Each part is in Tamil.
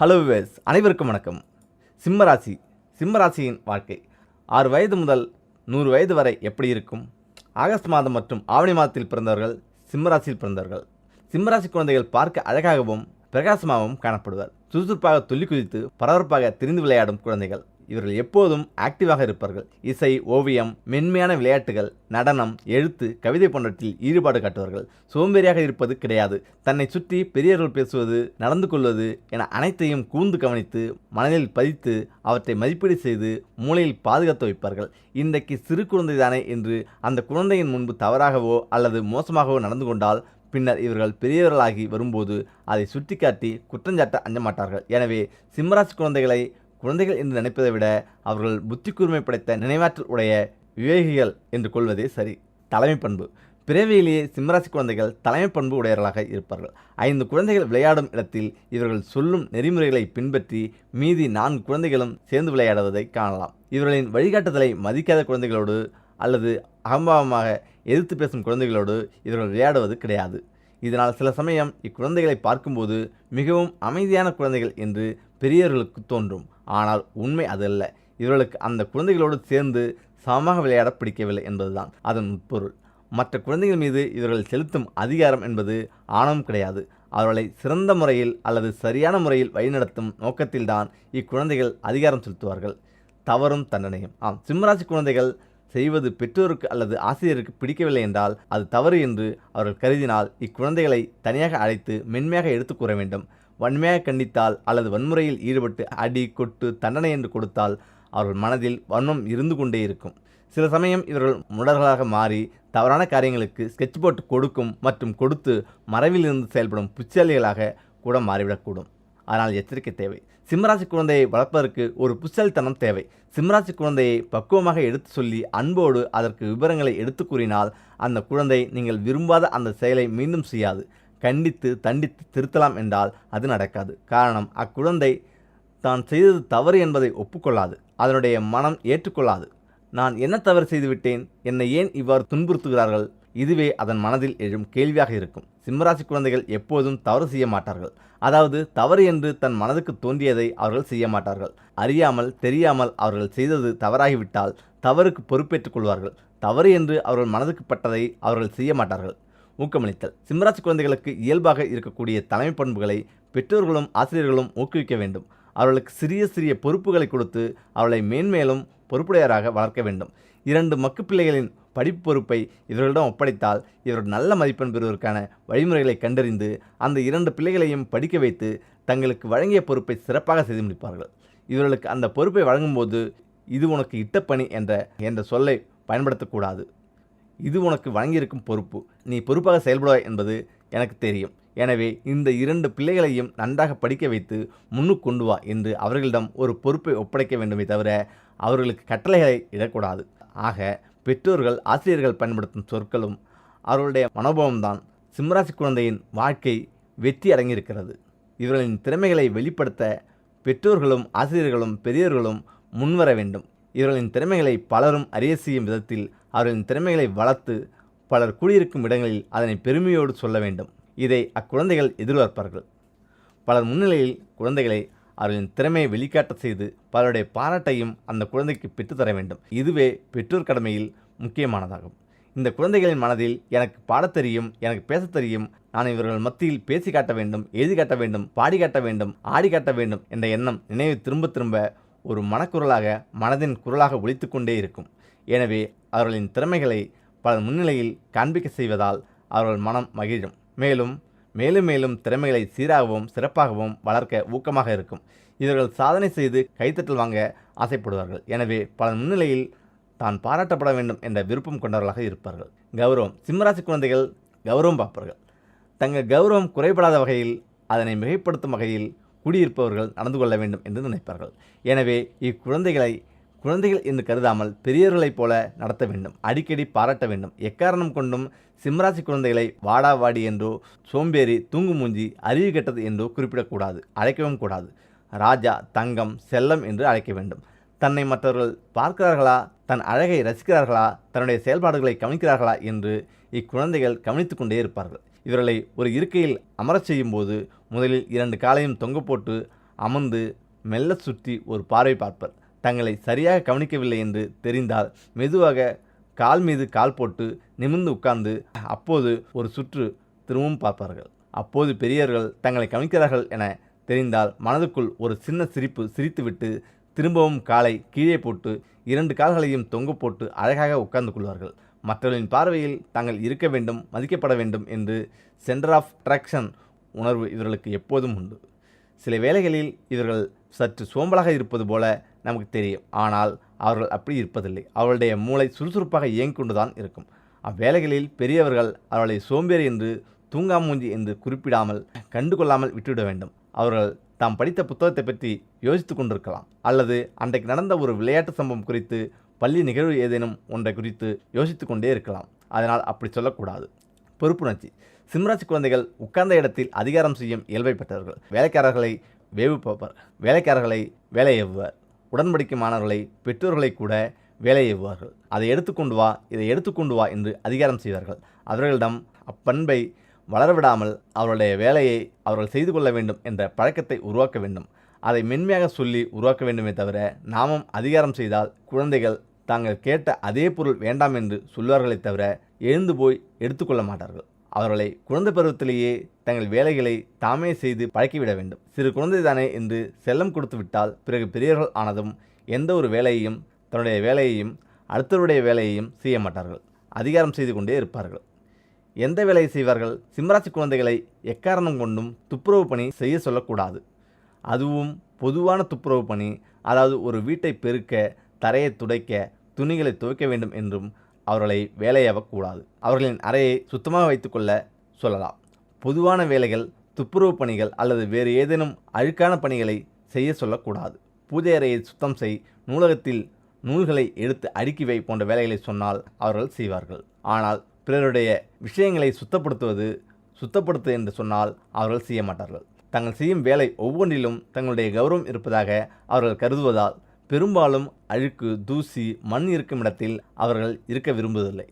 ஹலோ விவேஸ் அனைவருக்கும் வணக்கம். சிம்மராசி சிம்மராசியின் வாழ்க்கை. ஆறு வயது முதல் நூறு வயது வரை எப்படி இருக்கும்? ஆகஸ்ட் மாதம் மற்றும் ஆவணி மாதத்தில் பிறந்தவர்கள் சிம்மராசியில் பிறந்தவர்கள். சிம்மராசி குழந்தைகள் பார்க்க அழகாகவும் பிரகாசமாகவும் காணப்படுவர். சுறுசுறுப்பாக துள்ளி குதித்து பரபரப்பாக திரிந்து விளையாடும் குழந்தைகள். இவர்கள் எப்போதும் ஆக்டிவாக இருப்பார்கள். இசை ஓவியம் மென்மையான விளையாட்டுகள் நடனம் எழுத்து கவிதை போன்றவற்றில் ஈடுபாடு காட்டுவார்கள். சோம்பேறியாக இருப்பது கிடையாது. தன்னை சுற்றி பெரியவர்கள் பேசுவது நடந்து கொள்வது என அனைத்தையும் கூர்ந்து கவனித்து மனதில் பதித்து அவற்றை மதிப்பீடு செய்து மூளையில் பாதுகாத்து வைப்பார்கள். இன்றைக்கு சிறு குழந்தைதானே என்று அந்த குழந்தையின் முன்பு தவறாகவோ அல்லது மோசமாகவோ நடந்து கொண்டால் பின்னர் இவர்கள் பெரியவர்களாகி வரும்போது அதை சுட்டிக்காட்டி குற்றஞ்சாட்ட அஞ்ச மாட்டார்கள் எனவே சிம்மராசி குழந்தைகளை குழந்தைகள் என்று நினைப்பதை விட அவர்கள் புத்தி கூர்மை படைத்த நினைவாற்றல் உடைய விவேகிகள் என்று கொள்வதே சரி. தலைமை பண்பு. பிறவியிலேயே சிம்மராசி குழந்தைகள் தலைமை பண்பு உடையவர்களாக இருப்பார்கள். ஐந்து குழந்தைகள் விளையாடும் இடத்தில் இவர்கள் சொல்லும் நெறிமுறைகளை பின்பற்றி மீதி நான்கு குழந்தைகளும் சேர்ந்து விளையாடுவதை காணலாம். இவர்களின் வழிகாட்டுதலை மதிக்காத குழந்தைகளோடு அல்லது அகம்பாவமாக எதிர்த்து பேசும் குழந்தைகளோடு இவர்கள் விளையாடுவது கிடையாது. இதனால் சில சமயம் இக்குழந்தைகளை பார்க்கும்போது மிகவும் அமைதியான குழந்தைகள் என்று பெரியவர்களுக்கு தோன்றும். ஆனால் உண்மை அதல்ல இவர்களுக்கு அந்த குழந்தைகளோடு சேர்ந்து சமமாக விளையாட பிடிக்கவில்லை என்பதுதான் அதன் உட்பொருள் மற்ற குழந்தைகள் மீது இவர்கள் செலுத்தும் அதிகாரம் என்பது ஆணவம் கிடையாது. அவர்களை சிறந்த முறையில் அல்லது சரியான முறையில் வழிநடத்தும் நோக்கத்தில்தான் இக்குழந்தைகள் அதிகாரம் செலுத்துவார்கள். தவறும் தண்டனையும். ஆம் சிம்மராசி குழந்தைகள் செய்வது பெற்றோருக்கு அல்லது ஆசிரியருக்கு பிடிக்கவில்லை என்றால் அது தவறு என்று அவர்கள் கருதினால் இக்குழந்தைகளை தனியாக அழைத்து மென்மையாக எடுத்து கூற வேண்டும். வன்மையாக கண்டித்தால் அல்லது வன்முறையில் ஈடுபட்டு அடி கொட்டு தண்டனை என்று கொடுத்தால் அவர்கள் மனதில் வன்மம் இருந்து கொண்டே இருக்கும். சில சமயம் இவர்கள் முடர்களாக மாறி தவறான காரியங்களுக்கு ஸ்கெட்ச் போட்டு கொடுக்கும் மற்றும் கொடுத்து மறைவிலிருந்து செயல்படும் புச்சலிகளாக கூட மாறிவிடக்கூடும். அதனால் எச்சரிக்கை தேவை. சிம்மராசி குழந்தையை வளர்ப்பதற்கு ஒரு புச்சல்தனம் தேவை. சிம்மராசி குழந்தையை பக்குவமாக எடுத்து சொல்லி அன்போடு அதற்கு விவரங்களை எடுத்து கூறினால் அந்த குழந்தை நீங்கள் விரும்பாத அந்த செயலை மீண்டும் செய்யாது. கண்டித்து தண்டித்து திருத்தலாம் என்றால் அது நடக்காது. காரணம் அக்குழந்தை தான் செய்தது தவறு என்பதை ஒப்புக்கொள்ளாது. அதனுடைய மனம் ஏற்றுக்கொள்ளாது. நான் என்ன தவறு செய்துவிட்டேன்? என்னை ஏன் இவ்வாறு துன்புறுத்துகிறார்கள்? இதுவே அதன் மனதில் எழும் கேள்வியாக இருக்கும். சிம்மராசி குழந்தைகள் எப்போதும் தவறு செய்ய மாட்டார்கள். அதாவது தவறு என்று தன் மனதுக்கு தோன்றியதை அவர்கள் செய்ய மாட்டார்கள். அறியாமல் தெரியாமல் அவர்கள் செய்தது தவறாகிவிட்டால் தவறுக்கு பொறுப்பேற்றுக் கொள்வார்கள். தவறு என்று அவர்கள் மனதுக்கு பட்டதை அவர்கள் செய்ய மாட்டார்கள். ஊக்கமளித்தல். சிம்மராசி குழந்தைகளுக்கு இயல்பாக இருக்கக்கூடிய தலைமை பண்புகளை பெற்றோர்களும் ஆசிரியர்களும் ஊக்குவிக்க வேண்டும். அவர்களுக்கு சிறிய சிறிய பொறுப்புகளை கொடுத்து அவர்களை மேன்மேலும் பொறுப்புடையராக வளர்க்க வேண்டும். இரண்டு மக்கு பிள்ளைகளின் படிப்பு பொறுப்பை இவர்களிடம் ஒப்படைத்தால் இவர் நல்ல மதிப்பெண் பெறுவதற்கான வழிமுறைகளை கண்டறிந்து அந்த இரண்டு பிள்ளைகளையும் படிக்க வைத்து தங்களுக்கு வழங்கிய பொறுப்பை சிறப்பாக செய்து முடிப்பார்கள். இவர்களுக்கு அந்த பொறுப்பை வழங்கும்போது இது உனக்கு இட்டப்பணி என்ற என்ற சொல்லை பயன்படுத்தக்கூடாது. இது உனக்கு வழங்கியிருக்கும் பொறுப்பு. நீ பொறுப்பாக செயல்படுவாய் என்பது எனக்கு தெரியும். எனவே இந்த இரண்டு பிள்ளைகளையும் நன்றாக படிக்க வைத்து முன்னுக்கு கொண்டு வா என்று அவர்களிடம் ஒரு பொறுப்பை ஒப்படைக்க வேண்டுமே தவிர அவர்களுக்கு கட்டளைகளை இடக்கூடாது. ஆக பெற்றோர்கள் ஆசிரியர்கள் பயன்படுத்தும் சொற்களும் அவர்களுடைய மனோபாவம்தான் சிம்மராசி குழந்தையின் வாழ்க்கை வெற்றி அடங்கியிருக்கிறது இவர்களின் திறமைகளை வெளிப்படுத்த பெற்றோர்களும் ஆசிரியர்களும் பெரியோர்களும் முன்வர வேண்டும். இவர்களின் திறமைகளை பலரும் அறிய செய்யும் விதத்தில் அவர்களின் திறமைகளை வளர்த்து பலர் குடியிருக்கும் இடங்களில் அதனை பெருமையோடு சொல்ல வேண்டும். இதை அக்குழந்தைகள் எதிர்பார்ப்பார்கள். பலர் முன்னிலையில் குழந்தைகளை அவர்களின் திறமையை வெளிக்காட்ட செய்து பலருடைய பாராட்டையும் அந்த குழந்தைக்கு பெற்றுத்தர வேண்டும். இதுவே பெற்றோர் கடமையில் முக்கியமானதாகும். இந்த குழந்தைகளின் மனதில் எனக்கு பாடத் தெரியும் எனக்கு பேசத் தெரியும் நான் இவர்கள் மத்தியில் பேசி காட்ட வேண்டும் எழுதி காட்ட வேண்டும் பாடி காட்ட வேண்டும் ஆடி காட்ட வேண்டும் என்ற எண்ணம் நினைவு திரும்ப திரும்ப ஒரு மனக்குரலாக மனதின் குரலாக ஒழித்துக்கொண்டே கொண்டே இருக்கும். எனவே அவர்களின் திறமைகளை பலர் முன்னிலையில் காண்பிக்க செய்வதால் அவர்கள் மனம் மகிழும். மேலும் மேலும் மேலும் திறமைகளை சீராகவும் சிறப்பாகவும் வளர்க்க ஊக்கமாக இருக்கும். இவர்கள் சாதனை செய்து கைத்தட்டல் வாங்க ஆசைப்படுவார்கள். எனவே பலர் முன்னிலையில் தான் பாராட்டப்பட வேண்டும் என்ற விருப்பம் கொண்டவர்களாக இருப்பார்கள். கௌரவம். சிம்மராசி குழந்தைகள் கௌரவம் பார்ப்பார்கள். தங்கள் கௌரவம் குறைபடாத வகையில் அதனை மிகைப்படுத்தும் வகையில் குடியிருப்பவர்கள் நடந்து கொள்ள வேண்டும் என்று நினைப்பார்கள். எனவே இக்குழந்தைகளை குழந்தைகள் என்று கருதாமல் பெரியவர்களைப் போல நடத்த வேண்டும் அடிக்கடி பாராட்ட வேண்டும். எக்காரணம் கொண்டும் சிம்மராசி குழந்தைகளை வாடா வாடி என்றோ சோம்பேறி தூங்கு மூஞ்சி அறிவு கெட்டது என்றோ குறிப்பிடக்கூடாது அழைக்கவும் கூடாது. ராஜா தங்கம் செல்லம் என்று அழைக்க வேண்டும். தன்னை மற்றவர்கள் பார்க்கிறார்களா தன் அழகை ரசிக்கிறார்களா தன்னுடைய செயல்பாடுகளை கவனிக்கிறார்களா என்று இக்குழந்தைகள் கவனித்து கொண்டே இருப்பார்கள். இவர்களை ஒரு இருக்கையில் அமரச் செய்யும் போது முதலில் இரண்டு காலையும் தொங்க போட்டு அமர்ந்து மெல்ல சுற்றி ஒரு பார்வை பார்ப்பர். தங்களை சரியாக கவனிக்கவில்லை என்று தெரிந்தால் மெதுவாக கால் மீது கால் போட்டு நிமிர்ந்து உட்கார்ந்து அப்போது ஒரு சுற்று திரும்பவும் பார்ப்பார்கள். அப்போது பெரியவர்கள் தங்களை கவனிக்கிறார்கள் என தெரிந்தால் மனதுக்குள் ஒரு சின்ன சிரிப்பு சிரித்துவிட்டு திரும்பவும் காலை கீழே போட்டு இரண்டு கால்களையும் தொங்க போட்டு அழகாக உட்கார்ந்து கொள்வார்கள். மற்றவர்களின் பார்வையில் தாங்கள் இருக்க வேண்டும் மதிக்கப்பட வேண்டும் என்று சென்டர் ஆஃப் அட்ராக்ஷன் உணர்வு இவர்களுக்கு எப்போதும் உண்டு. சில வேளைகளில் இவர்கள் சற்று சோம்பலாக இருப்பது போல நமக்கு தெரியும். ஆனால் அவர்கள் அப்படி இருப்பதில்லை. அவர்களுடைய மூளை சுறுசுறுப்பாக இயங்கிக் கொண்டுதான் இருக்கும். அவ்வேளைகளில் பெரியவர்கள் அவர்களை சோம்பேறி என்று தூங்காமூஞ்சி என்று குறிப்பிடாமல் கண்டுகொள்ளாமல் விட்டுவிட வேண்டும். அவர்கள் தாம் படித்த புத்தகத்தை பற்றி யோசித்து கொண்டிருக்கலாம். அல்லது அன்றைக்கு நடந்த ஒரு விளையாட்டு சம்பவம் குறித்து பள்ளி நிகழ்வு ஏதேனும் ஒன்றை குறித்து யோசித்து கொண்டே இருக்கலாம். அதனால் அப்படி சொல்லக்கூடாது. பொறுப்புணர்ச்சி. சிம்ராசி குழந்தைகள் உட்கார்ந்த இடத்தில் அதிகாரம் செய்யும் இயல்பை பெற்றவர்கள். வேலைக்காரர்களை வேவு வேலைக்காரர்களை வேலை எவ்வர் உடன்படிக்கை மாணவர்களை பெற்றோர்களை கூட வேலை எவ்வார்கள் அதை எடுத்துக்கொண்டு வா இதை எடுத்துக்கொண்டு வா என்று அதிகாரம் செய்வார்கள். அவர்களிடம் அப்பண்பை வளரவிடாமல் அவருடைய வேலையை அவர்கள் செய்து கொள்ள வேண்டும் என்ற பழக்கத்தை உருவாக்க வேண்டும். அதை மென்மையாக சொல்லி உருவாக்க வேண்டுமே தவிர நாமும் அதிகாரம் செய்தால் குழந்தைகள் தாங்கள் கேட்ட அதே பொருள் வேண்டாம் என்று சொல்வார்களே தவிர எழுந்து போய் எடுத்துக்கொள்ள மாட்டார்கள். அவர்களை குழந்தை பருவத்திலேயே தங்கள் வேலைகளை தாமே செய்து பழக்கிவிட வேண்டும். சிறு குழந்தை தானே என்று செல்லம் கொடுத்து விட்டால் பிறகு பெரியவர்கள் ஆனதும் எந்த ஒரு வேலையையும் தன்னுடைய வேலையையும் அடுத்தவருடைய வேலையையும் செய்ய மாட்டார்கள். அதிகாரம் செய்து கொண்டே இருப்பார்கள். எந்த வேலையை செய்வார்கள்? சிம்மராசி குழந்தைகளை எக்காரணம் கொண்டும் துப்புரவு பணி செய்ய சொல்லக்கூடாது. அதுவும் பொதுவான துப்புரவு பணி அதாவது ஒரு வீட்டை பெருக்க தரையை துடைக்க துணிகளை துவைக்க வேண்டும் என்றும் அவர்களை வேலையாகக்கூடாது அவர்களின் அறையை சுத்தமாக வைத்துக்கொள்ள சொல்லலாம். பொதுவான வேலைகள் துப்புரவு பணிகள் அல்லது வேறு ஏதேனும் அழுக்கான பணிகளை செய்ய சொல்லக்கூடாது. பூஜை அறையை சுத்தம் செய் நூலகத்தில் நூல்களை எடுத்து அடுக்கி வை போன்ற வேலைகளை சொன்னால் அவர்கள் செய்வார்கள். ஆனால் பிறருடைய விஷயங்களை சுத்தப்படுத்துவது சுத்தப்படுத்து என்று சொன்னால் அவர்கள் செய்ய மாட்டார்கள். தங்கள் செய்யும் வேலை ஒவ்வொன்றிலும் தங்களுடைய கௌரவம் இருப்பதாக அவர்கள் கருதுவதால் பெரும்பாலும் அழுக்கு தூசி மண் இருக்கும் இடத்தில் அவர்கள் இருக்க விரும்புவதில்லை.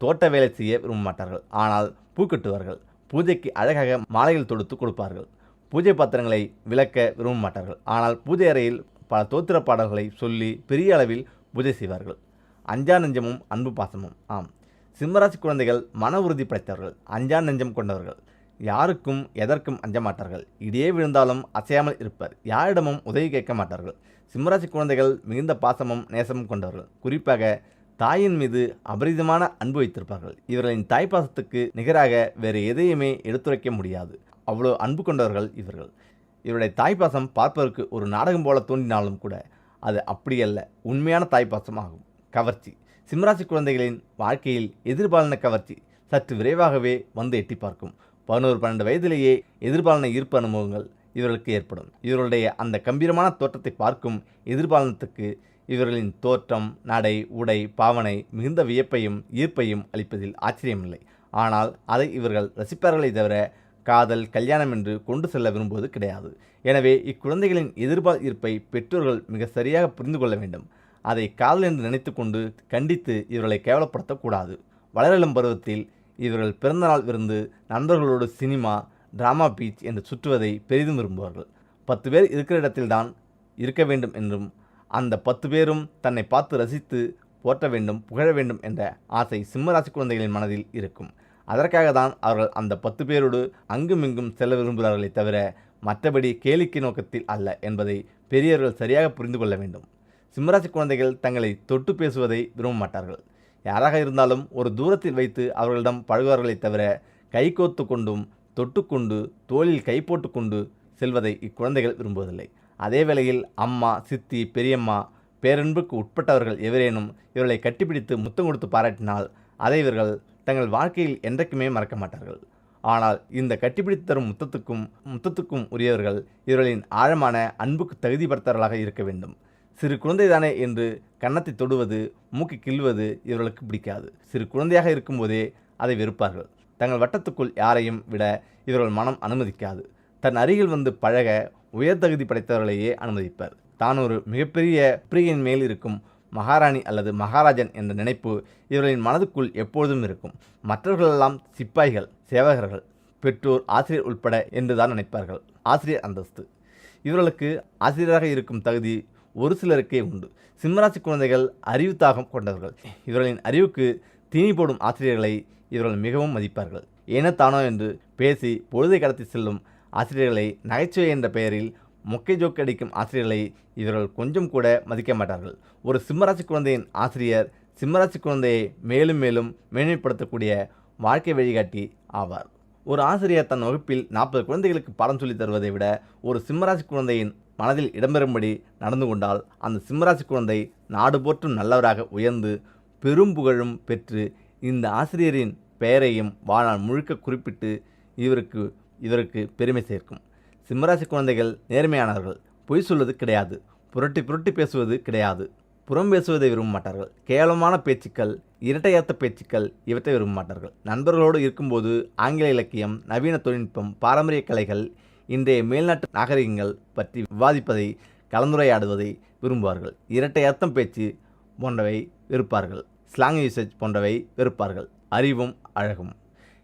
தோட்ட வேலை செய்ய விரும்ப மாட்டார்கள். ஆனால் பூ கட்டுவார்கள் பூஜைக்கு அழகாக மாலைகள் தொடுத்து கொடுப்பார்கள். பூஜை பாத்திரங்களை விளக்க விரும்ப மாட்டார்கள். ஆனால் பூஜை அறையில் பல தோத்திர பாடல்களை சொல்லி பெரிய அளவில் பூஜை செய்வார்கள். அஞ்சா நெஞ்சமும் அன்பு பாசமும். ஆம். சிம்மராசி குழந்தைகள் மன உறுதி படைத்தவர்கள். அஞ்சா நெஞ்சம் கொண்டவர்கள். யாருக்கும் எதற்கும் அஞ்ச மாட்டார்கள். இடியே விழுந்தாலும் அசையாமல் இருப்பர். யாரிடமும் உதவி கேட்க மாட்டார்கள். சிம்மராசி குழந்தைகள் மிகுந்த பாசமும் நேசமும் கொண்டவர்கள். குறிப்பாக தாயின் மீது அபரிதமான அன்பு வைத்திருப்பார்கள். இவர்களின் தாய் பாசத்துக்கு நிகராக வேறு எதையுமே எடுத்துரைக்க முடியாது. அவ்வளோ அன்பு கொண்டவர்கள் இவர்கள். இவருடைய தாய்ப்பாசம் பார்ப்பதற்கு ஒரு நாடகம் போல தோன்றினாலும் கூட அது அப்படியல்ல. உண்மையான தாய்ப்பாசம் ஆகும். கவர்ச்சி. சிம்மராசி குழந்தைகளின் வாழ்க்கையில் எதிர்பாலன கவர்ச்சி. சற்று விரைவாகவே வந்து எட்டி பார்க்கும். பதினோரு பன்னெண்டு வயதிலேயே எதிர்பாலன ஈர்ப்பு அனுபவங்கள் இவர்களுக்கு ஏற்படும். இவர்களுடைய அந்த கம்பீரமான தோற்றத்தை பார்க்கும் எதிர்பாலனத்துக்கு இவர்களின் தோற்றம் நடை உடை பாவனை மிகுந்த வியப்பையும் ஈர்ப்பையும் அளிப்பதில் ஆச்சரியமில்லை. ஆனால் அதை இவர்கள் ரசிப்பார்களே தவிர காதல் கல்யாணம் என்று கொண்டு செல்ல விரும்புவது கிடையாது. எனவே இக்குழந்தைகளின் எதிர்பால் ஈர்ப்பை பெற்றோர்கள் மிக சரியாக புரிந்து கொள்ள வேண்டும். அதை காதல் என்று நினைத்து கொண்டு கண்டித்து இவர்களை கேவலப்படுத்தக்கூடாது. வளரலும் பருவத்தில் இவர்கள் பிறந்தநாள் விருந்து நண்பர்களோடு சினிமா டிராமா பீச் என்று சுற்றுவதை பெரிதும் விரும்புவார்கள். பத்து பேர் இருக்கிற இடத்தில்தான் இருக்க வேண்டும் என்றும் அந்த பத்து பேரும் தன்னை பார்த்து ரசித்து போற்ற வேண்டும் புகழ வேண்டும் என்ற ஆசை சிம்மராசி குழந்தைகளின் மனதில் இருக்கும். அதற்காக தான் அவர்கள் அந்த பத்து பேரோடு அங்குமிங்கும் செல்ல விரும்புகிறார்களே தவிர மற்றபடி கேளிக்கை நோக்கத்தில் அல்ல என்பதை பெரியவர்கள் சரியாக புரிந்து கொள்ள வேண்டும். சிம்மராசி குழந்தைகள் தங்களை தொட்டு பேசுவதை விரும்ப மாட்டார்கள் யாராக இருந்தாலும் ஒரு தூரத்தில் வைத்து அவர்களிடம் பழகுவார்களே தவிர கைகோத்து கொண்டும் தொட்டுக்கொண்டு தோளில் கை போட்டுக்கொண்டு செல்வதை இக்குழந்தைகள் விரும்புவதில்லை. அதே வேளையில் அம்மா சித்தி பெரியம்மா பேரன்புக்கு உட்பட்டவர்கள் எவரேனும் இவர்களை கட்டிப்பிடித்து முத்தம் கொடுத்து பாராட்டினால் அதை இவர்கள் தங்கள் வாழ்க்கையில் என்றைக்குமே மறக்க மாட்டார்கள். ஆனால் இந்த கட்டிப்பிடித்து தரும் முத்தத்துக்கும் முத்தத்துக்கும் உரியவர்கள் இவர்களின் ஆழமான அன்புக்கு தகுதிப்படுத்தவர்களாக இருக்க வேண்டும். சிறு குழந்தைதானே என்று கன்னத்தை தொடுவது மூக்கை கிள்வது இவர்களுக்கு பிடிக்காது. சிறு குழந்தையாக இருக்கும்போதே அதை வெறுப்பார்கள். தங்கள் வட்டத்துக்குள் யாரையும் விட இவர்கள் மனம் அனுமதிக்காது. தன் அருகில் வந்து பழக உயர் தகுதி படைத்தவர்களையே அனுமதிப்பர். தான் ஒரு மிகப்பெரிய பிரியின் மேல் இருக்கும் மகாராணி அல்லது மகாராஜன் என்ற நினைப்பு இவர்களின் மனதுக்குள் எப்பொழுதும் இருக்கும். மற்றவர்களெல்லாம் சிப்பாய்கள் சேவகர்கள் பெற்றோர் ஆசிரியர் உட்பட என்றுதான் நினைப்பார்கள். ஆசிரியர் அந்தஸ்து. இவர்களுக்கு ஆசிரியராக இருக்கும் தகுதி ஒரு சிலருக்கே உண்டு. சிம்மராசி குழந்தைகள் அறிவு தாகம் கொண்டவர்கள். இவர்களின் அறிவுக்கு தீனி போடும் ஆசிரியர்களை இவர்கள் மிகவும் மதிப்பார்கள். ஏனத்தானோ என்று பேசி பொழுதை கடத்தி செல்லும் ஆசிரியர்களை நகைச்சுவை என்ற பெயரில் மொக்கை ஜோக்கு அடிக்கும் ஆசிரியர்களை இவர்கள் கொஞ்சம் கூட மதிக்க மாட்டார்கள். ஒரு சிம்மராசி குழந்தையின் ஆசிரியர் சிம்மராசி குழந்தையை மேலும் மேலும் மேன்மைப்படுத்தக்கூடிய வாழ்க்கை வழிகாட்டி ஆவார். ஒரு ஆசிரியர் தன் வகுப்பில் நாற்பது குழந்தைகளுக்கு பாடம் சொல்லித் தருவதை விட ஒரு சிம்மராசி குழந்தையின் மனதில் இடம்பெறும்படி நடந்து கொண்டால் அந்த சிம்மராசி குழந்தை நாடு போற்றும் நல்லவராக உயர்ந்து பெரும் புகழும் பெற்று இந்த ஆசிரியரின் பெயரையும் வாழ்நாள் முழுக்க குறிப்பிட்டு இவருக்கு இவருக்கு பெருமை சேர்க்கும். சிம்மராசி குழந்தைகள் நேர்மையானவர்கள் பொய் சொல்வது கிடையாது. புரட்டி புரட்டி பேசுவது கிடையாது. புறம் பேசுவதை விரும்ப மாட்டார்கள். கேவலமான பேச்சுக்கள் இரட்டையர்த்த பேச்சுக்கள் இவற்றை விரும்ப மாட்டார்கள். நண்பர்களோடு இருக்கும்போது ஆங்கில இலக்கியம் நவீன தொழில்நுட்பம் பாரம்பரிய கலைகள் இன்றைய மேல்நாட்டு நாகரிகங்கள் பற்றி விவாதிப்பதை கலந்துரையாடுவதை விரும்புவார்கள். இரட்டை அர்த்தம் பேச்சு போன்றவை வெறுப்பார்கள். ஸ்லாங் யூசேஜ் போன்றவை வெறுப்பார்கள். அறிவும் அழகும்.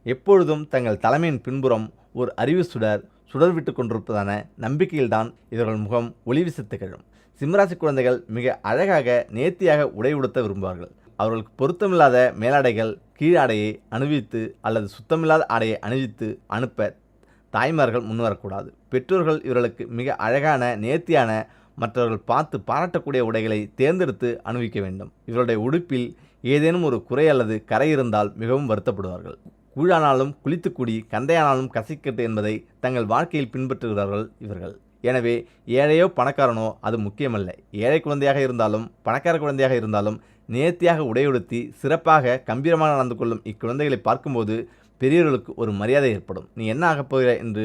எப்பொழுதும் தங்கள் தலைமையின் பின்புறம் ஒரு அறிவு சுடர் சுடர் விட்டு கொண்டிருப்பதான நம்பிக்கையில்தான் இவர்கள் முகம் ஒளிவிசத்து கிழும் சிம்மராசி குழந்தைகள் மிக அழகாக நேர்த்தியாக உடை உடுத்த விரும்புவார்கள். அவர்களுக்கு பொருத்தமில்லாத மேலாடைகள் கீழாடையை அணிவித்து அல்லது சுத்தமில்லாத ஆடையை அணிவித்து அனுப்ப தாய்மார்கள் முன்வரக்கூடாது பெற்றோர்கள் இவர்களுக்கு மிக அழகான நேர்த்தியான மற்றவர்கள் பார்த்து பாராட்டக்கூடிய உடைகளை தேர்ந்தெடுத்து அணிவிக்க வேண்டும். இவருடைய உடுப்பில் ஏதேனும் ஒரு குறை அல்லது கரை இருந்தால் மிகவும் வருத்தப்படுவார்கள். கூழானாலும் குளித்துக்குடி கந்தையானாலும் கசிக்கட்டு என்பதை தங்கள் வாழ்க்கையில் பின்பற்றுகிறார்கள் இவர்கள். எனவே ஏழையோ பணக்காரனோ அது முக்கியமல்ல. ஏழை குழந்தையாக இருந்தாலும் பணக்கார குழந்தையாக இருந்தாலும் நேர்த்தியாக உடையுடுத்தி சிறப்பாக கம்பீரமாக நடந்து கொள்ளும் இக்குழந்தைகளை பார்க்கும்போது பெரியவர்களுக்கு ஒரு மரியாதை ஏற்படும். நீ என்ன ஆகப் போகிறாய்? என்று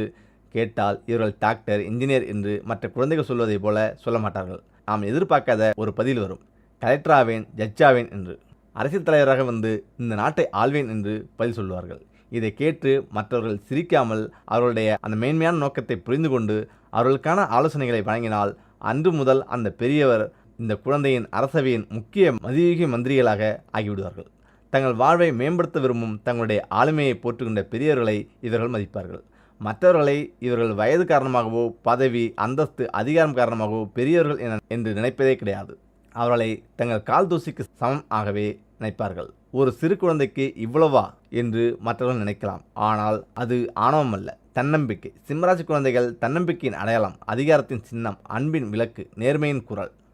கேட்டால் இவர்கள் டாக்டர் இன்ஜினியர் என்று மற்ற குழந்தைகள் சொல்வதைப் போல சொல்ல மாட்டார்கள். நாம் எதிர்பார்க்காத ஒரு பதில் வரும். கலெக்டராவேன் ஜட்ஜாவேன் என்று. அரசியல் தலைவராக வந்து இந்த நாட்டை ஆள்வேன் என்று பதில் சொல்லுவார்கள். இதை கேட்டு மற்றவர்கள் சிரிக்காமல் அவர்களுடைய அந்த மேன்மையான நோக்கத்தை புரிந்து கொண்டு அவர்களுக்கான ஆலோசனைகளை வழங்கினால் அன்று முதல் அந்த பெரியவர் இந்த குழந்தையின் அரசவையின் முக்கிய மதியுகி மந்திரிகளாக ஆகிவிடுவார்கள். தங்கள் வாழ்வை மேம்படுத்த விரும்பும் தங்களுடைய ஆளுமையை போற்றுகின்ற பெரியவர்களை இவர்கள் மதிப்பார்கள். மற்றவர்களை இவர்கள் வயது காரணமாகவோ பதவி அந்தஸ்து அதிகாரம் காரணமாகவோ பெரியவர்கள் என என்று நினைப்பதே கிடையாது. அவர்களை தங்கள் கால் தூசிக்கு சமம் ஆகவே நினைப்பார்கள். ஒரு சிறு குழந்தைக்கு இவ்வளவா? என்று மற்றவர்கள் நினைக்கலாம். ஆனால் அது ஆணவம் அல்ல தன்னம்பிக்கை. சிம்மராசி குழந்தைகள் தன்னம்பிக்கையின் அடையாளம் அதிகாரத்தின் சின்னம் அன்பின் விளக்கு நேர்மையின் குரல்.